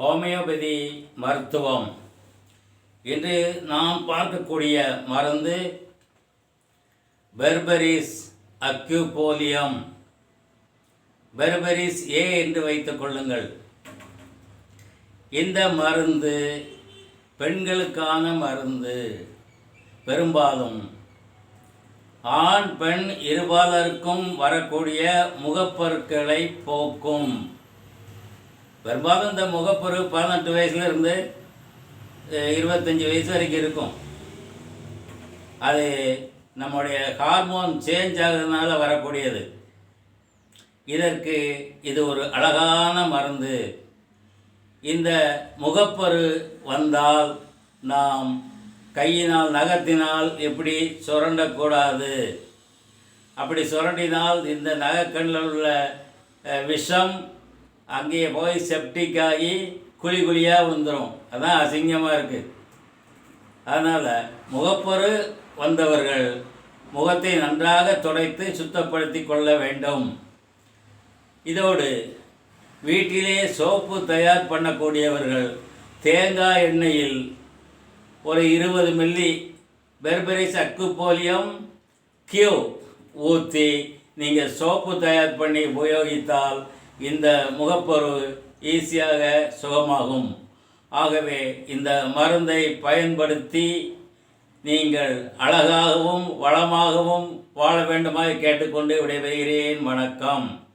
Homeopathy மருத்துவம். இன்று நாம் பார்க்கக்கூடிய மருந்து பெர்பரிஸ் அக்யூபோலியம். பெர்பரிஸ் ஏ என்று வைத்துக் கொள்ளுங்கள். இந்த மருந்து பெண்களுக்கான மருந்து. பெரும்பாலும் ஆண் பெண் இருபாலருக்கும் வரக்கூடிய முகப்பருக்களை போக்கும். பெரும்பாலும் இந்த முகப்பரு பதினெட்டு வயசுல இருந்து இருபத்தஞ்சி வயசு வரைக்கும் இருக்கும். அது நம்முடைய ஹார்மோன் சேஞ்ச் ஆகுறதுனால வரக்கூடியது. இதற்கு இது ஒரு அழகான மருந்து. இந்த முகப்பரு வந்தால் நாம் கையினால் நகத்தினால் எப்படி சுரண்டக்கூடாது? அப்படி சுரண்டினால் இந்த நகக்கண்ணில் உள்ள விஷம் அங்கேயே போய் செப்டிக் ஆகி குழி குழியாக வந்துடும் அதான் அசிங்கமாக இருக்குது அதனால் முகப்பொரு வந்தவர்கள் முகத்தை நன்றாக துடைத்து சுத்தப்படுத்தி கொள்ள வேண்டும். இதோடு வீட்டிலே சோப்பு தயார் பண்ணக்கூடியவர்கள் தேங்காய் எண்ணெயில் ஒரு இருபது மில்லி பெர்பரிஸ் அக்குப்போலியம் கியூ ஊற்றி நீங்கள் சோப்பு தயார் பண்ணி உபயோகித்தால் இந்த முகப்பரு ஈஸியாக சுகமாகும். ஆகவே இந்த மருந்தை பயன்படுத்தி நீங்கள் அழகாகவும் வளமாகவும் வாழ வேண்டுமாய் கேட்டுக்கொண்டு விடைபெறுகிறேன். வணக்கம்.